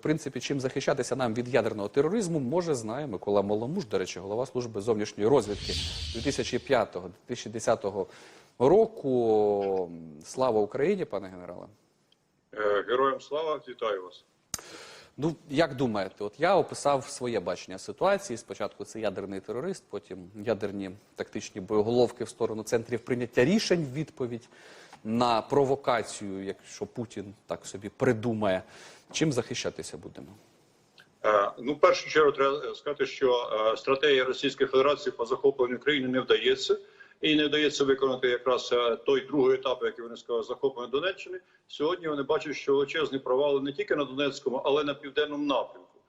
принципі, чим захищатися нам від ядерного тероризму, може знає Микола Маломуж, до речі, голова служби зовнішньої розвідки 2005-2010 року. Слава Україні, пане генерале. Е, Героям слава, вітаю вас. Ну, як думаєте, от я описав своє бачення ситуації. Спочатку це ядерний терорист, потім ядерні тактичні боєголовки в сторону центрів прийняття рішень в відповідь на провокацію, якщо Путін так собі придумає. Чим захищатися будемо? Е, Ну, в першу чергу, треба сказати, що е, стратегія Російської Федерації по захопленню країни не вдається. І не вдається виконати якраз е, той другий етап, який вони сказали, захоплення Донеччини. Сьогодні вони бачать, що величезні провали не тільки на Донецькому, але й на південному напрямку.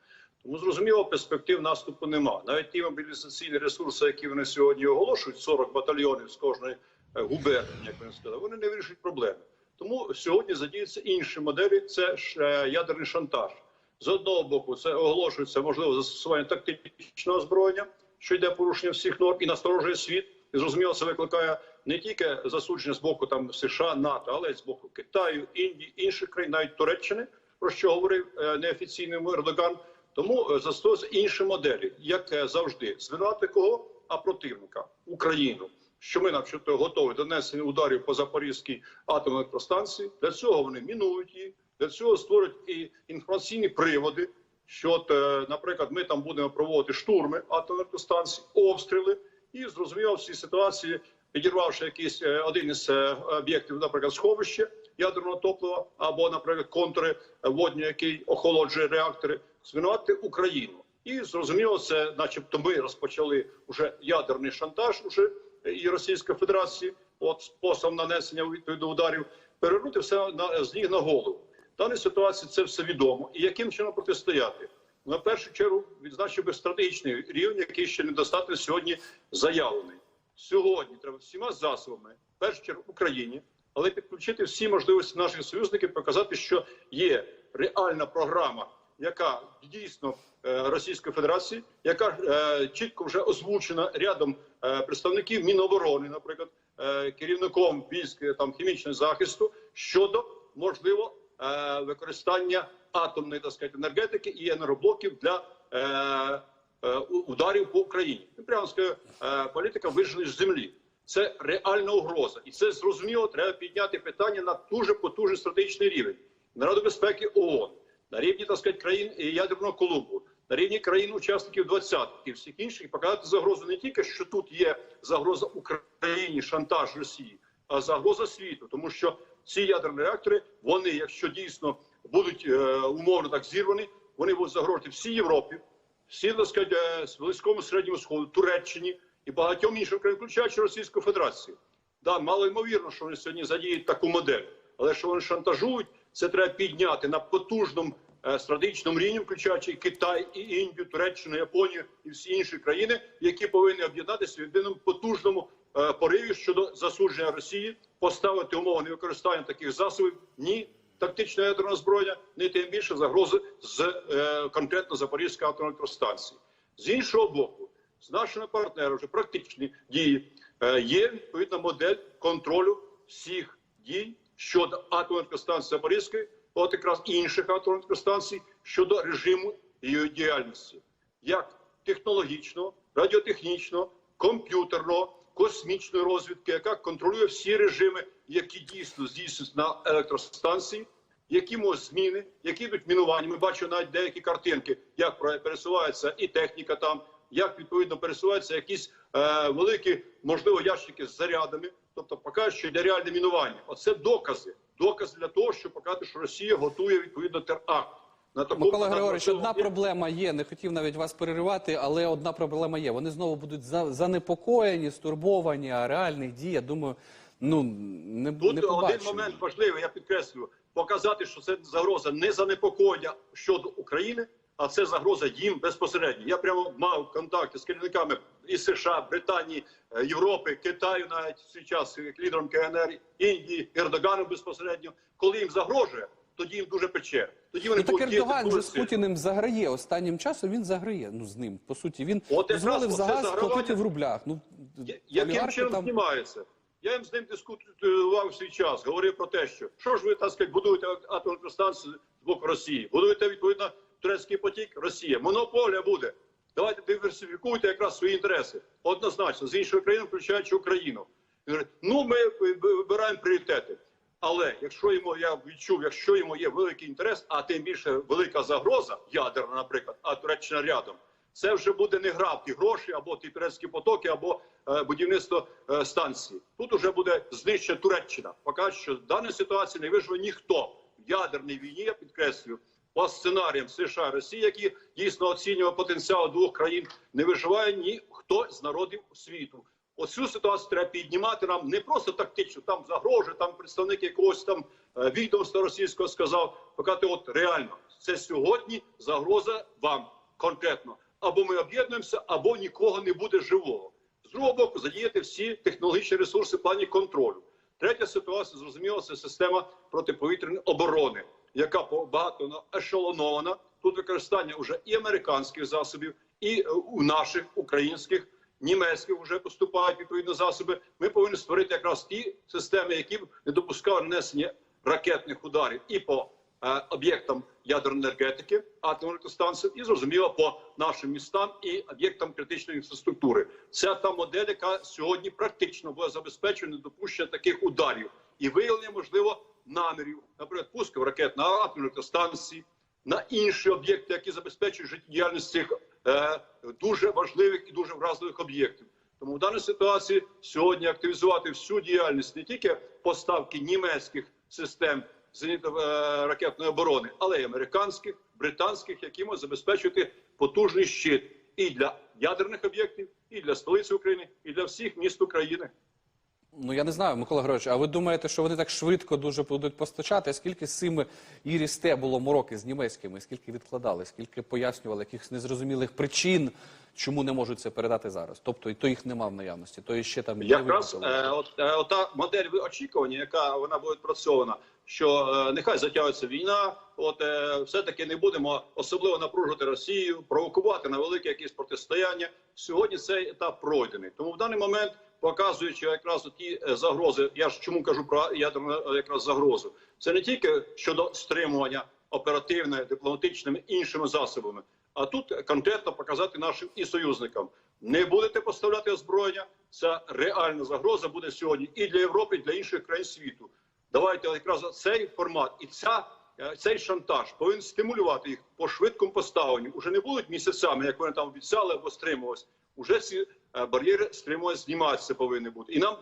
Тому зрозуміло, перспектив наступу нема. Навіть ті мобілізаційні ресурси, які вони сьогодні оголошують, 40 батальйонів з кожної губернії, як вони сказали, вони не вирішують проблеми. Тому сьогодні задіються інші моделі. Це ж е, ядерний шантаж. З одного боку, це оголошується можливо застосування тактичного озброєння, що йде порушення всіх норм і насторожує світ. І зрозуміло, це викликає не тільки засудження з боку там США, НАТО, але й з боку Китаю, Індії, інших країн, навіть Туреччини, про що говорив е, неофіційний Ердоган. Тому е, застосуються інші моделі, як завжди, звинувати кого, а противника Україну. Що ми начебто готові до несення ударів по Запорізькій атомній електростанції. Для цього вони мінують її, для цього створюють і інформаційні приводи. Що, е, наприклад, ми там будемо проводити штурми атомної електростанції, обстріли, і зрозуміло в цій ситуації, підірвавши якийсь е, один із е, об'єктів, наприклад, сховище ядерного топлива, або, наприклад, контури водні, який охолоджує реактори, звинувати Україну. І зрозуміло, це, начебто, ми розпочали вже ядерний шантаж уже і Російської Федерації, от спосіб нанесення відповідно ударів, перевернути все на з ніг на голову. В даній ситуації це все відомо. І яким чином протистояти? На першу чергу відзначив би стратегічний рівень, який ще недостатньо сьогодні заявлений. Сьогодні треба всіма засобами, в першу чергу Україні, але підключити всі можливості наших союзників, показати, що є реальна програма, яка дійсно е, Російської Федерації, яка е, чітко вже озвучена рядом представників Міноборони, наприклад, е, керівником військ е, там хімічного захисту щодо можливо е, використання атомної так сказати, енергетики і енергоблоків для е, е, ударів по Україні. Е, політика вижили з землі. Це реальна угроза, і це зрозуміло. Треба підняти питання на дуже потужний стратегічний рівень на Раду безпеки ООН, на рівні так сказати, країн ядерного клубу, на рівні країн-учасників двадцятки всіх інших, показати загрозу не тільки що тут є загроза Україні, шантаж Росії, а загроза світу, тому що ці ядерні реактори, вони, якщо дійсно будуть е, умовно так зірвані, вони будуть загрожувати всій Європі, всі так сказати, е, близькому середньому сходу, Туреччині і багатьом іншим країнам, включаючи Російську Федерацію. Да, мало ймовірно, що вони сьогодні задіють таку модель, але що вони шантажують, це треба підняти на потужному стратегічному рівні, включаючи Китай, і Індію, Туреччину, Японію і всі інші країни, які повинні об'єднатися в єдиному потужному е, пориві щодо засудження Росії, поставити умови невикористання таких засобів. Ні, тактичне ядерне зброєння, не тим більше загрози з е, конкретно Запорізької атомної електростанції. З іншого боку, з нашими партнерами вже практичні дії е, є відповідна модель контролю всіх дій щодо атомної електростанції Запорізької, от якраз інших атомних щодо режиму її діяльності, як технологічного, радіотехнічного, комп'ютерного, космічної розвідки, яка контролює всі режими, які дійсно здійснюються на електростанції, які можуть зміни, які йдуть мінування. Ми бачимо навіть деякі картинки, як пересувається і техніка там, як відповідно пересуваються якісь е, великі, можливо, ящики з зарядами. Тобто, покажуть, що йде реальне мінування. Оце докази. Докази для того, щоб показати, що Росія готує відповідно теракт. На такому- Микола Григорович, одна проблема є. Не хотів навіть вас переривати, але одна проблема є. Вони знову будуть за- занепокоєні, стурбовані, а реальних дій, я думаю, ну не, Тут не один момент важливий, я підкреслюю, показати, що це загроза не занепокоєння щодо України, а це загроза їм безпосередньо. Я прямо мав контакти з керівниками і США, Британії, е, Європи, Китаю, навіть в свій час як лідером КНР, Індії, Ердоганом безпосередньо. Коли їм загрожує, тоді їм дуже пече. Тоді вони Ну так Ердоган дуже же з. Путіним заграє. Останнім часом він заграє. Ну з ним по суті він дозволив за газ платити в рублях. Ну Я- Яким чином там- знімається? Я їм з ним дискутував свій час, говорив про те, що що ж ви так сказати, будуєте атомну електростанцію з боку Росії, будуєте відповідно турецький потік, Росія. Монополія буде. Давайте диверсифікуйте якраз свої інтереси. Однозначно, з іншої країни, включаючи Україну. Ну, ми вибираємо пріоритети. Але якщо йому я відчув, якщо йому є великий інтерес, а тим більше велика загроза, ядерна, наприклад, а Туреччина рядом, це вже буде не гра в ті гроші або ті турецькі потоки, або е, будівництво е, станції. Тут вже буде знищена Туреччина. Покаже, що в даній ситуації не виживе ніхто в ядерній війні. Я підкреслюю по сценаріям США Росії, які дійсно оцінювали потенціал двох країн, не виживає ніхто з народів світу. Оцю ситуацію треба піднімати нам не просто тактично, там загрожує, там представник якогось там е, відомства російського сказав, показати от реально це сьогодні загроза вам конкретно. Або ми об'єднуємося, або нікого не буде живого. З другого боку, задіяти всі технологічні ресурси в плані контролю. Третя ситуація, зрозуміло, це система протиповітряної оборони, яка багато ешелонована. Тут використання вже і американських засобів, і е, у наших українських, німецьких вже поступають відповідно засоби. Ми повинні створити якраз ті системи, які б не допускали нанесення ракетних ударів і по об'єктам ядерної енергетики, атомних електростанцій, і зрозуміло по нашим містам і об'єктам критичної інфраструктури. Це та модель, яка сьогодні практично буде забезпечена недопущення таких ударів і виявлення можливо намірів, наприклад, пусків ракет на атомні електростанції, на інші об'єкти, які забезпечують життєдіяльність цих е, дуже важливих і дуже вразливих об'єктів. Тому в даній ситуації сьогодні активізувати всю діяльність не тільки поставки німецьких систем зенітно-ракетної оборони, але й американських, британських, які можуть забезпечувати потужний щит і для ядерних об'єктів, і для столиці України, і для всіх міст України. Ну я не знаю, Микола Григорович, а ви думаєте, що вони так швидко дуже будуть постачати? Скільки з цими Ірісте було мороки з німецькими? Скільки відкладали? Скільки пояснювали якихось незрозумілих причин, чому не можуть це передати зараз? Тобто, і то їх нема в наявності, то і ще там Якраз е, от, е, ота модель ви- очікування, яка вона буде відпрацьована, що е, нехай затягується війна, от е, все-таки не будемо особливо напружувати Росію, провокувати на велике якісь протистояння. Сьогодні цей етап пройдений. Тому в даний момент, показуючи якраз ті е, загрози, я ж чому кажу про ядерну е, якраз загрозу, це не тільки щодо стримування оперативне, дипломатичними іншими засобами. А тут конкретно показати нашим і союзникам: не будете поставляти озброєння. Ця реальна загроза буде сьогодні і для Європи, і для інших країн світу. Давайте якраз цей формат і ця е, цей шантаж повинен стимулювати їх по швидкому поставленню. Уже не будуть місяцями, як вони там обіцяли або стримувалися. Уже ці бар'єри стримування зніматися повинні бути. І нам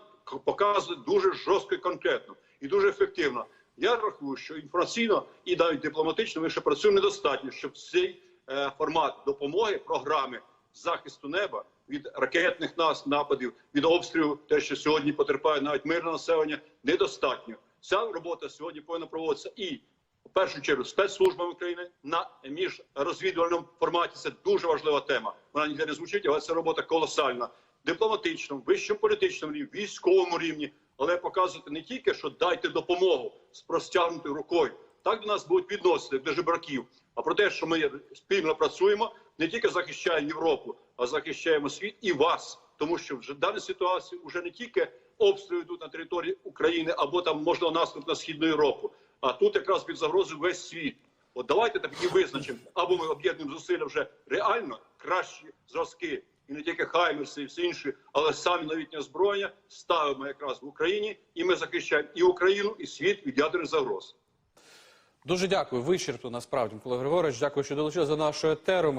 показують дуже жорстко і конкретно і дуже ефективно. Я рахую, що інформаційно і навіть дипломатично ми ще працюємо недостатньо, щоб цей е, формат допомоги програми захисту неба від ракетних нас нападів, від обстрілів, те, що сьогодні потерпає навіть мирне населення, недостатньо. Ця робота сьогодні повинна проводитися і в першу чергу спецслужбами України на міжрозвідувальному форматі. Це дуже важлива тема. Вона ніде не звучить, але це робота колосальна. Дипломатичному, вищому політичному рівні, військовому рівні, але показувати не тільки, що дайте допомогу з простягнутою рукою. Так до нас будуть відносити до жебраків. А про те, що ми спільно працюємо, не тільки захищаємо Європу, а захищаємо світ і вас. Тому що в даній ситуації вже не тільки обстріли йдуть на території України або там можливо наступ на східну Європу, а тут якраз під загрозою весь світ. От давайте так і визначимо, або ми об'єднуємо зусилля вже реально кращі зразки, і не тільки хаймерси, і всі інші, але самі новітнє зброєння ставимо якраз в Україні, і ми захищаємо і Україну, і світ від ядерних загроз. Дуже дякую. Вичерпно насправді, Микола Григорович. Дякую, що долучилися до нашого етеру.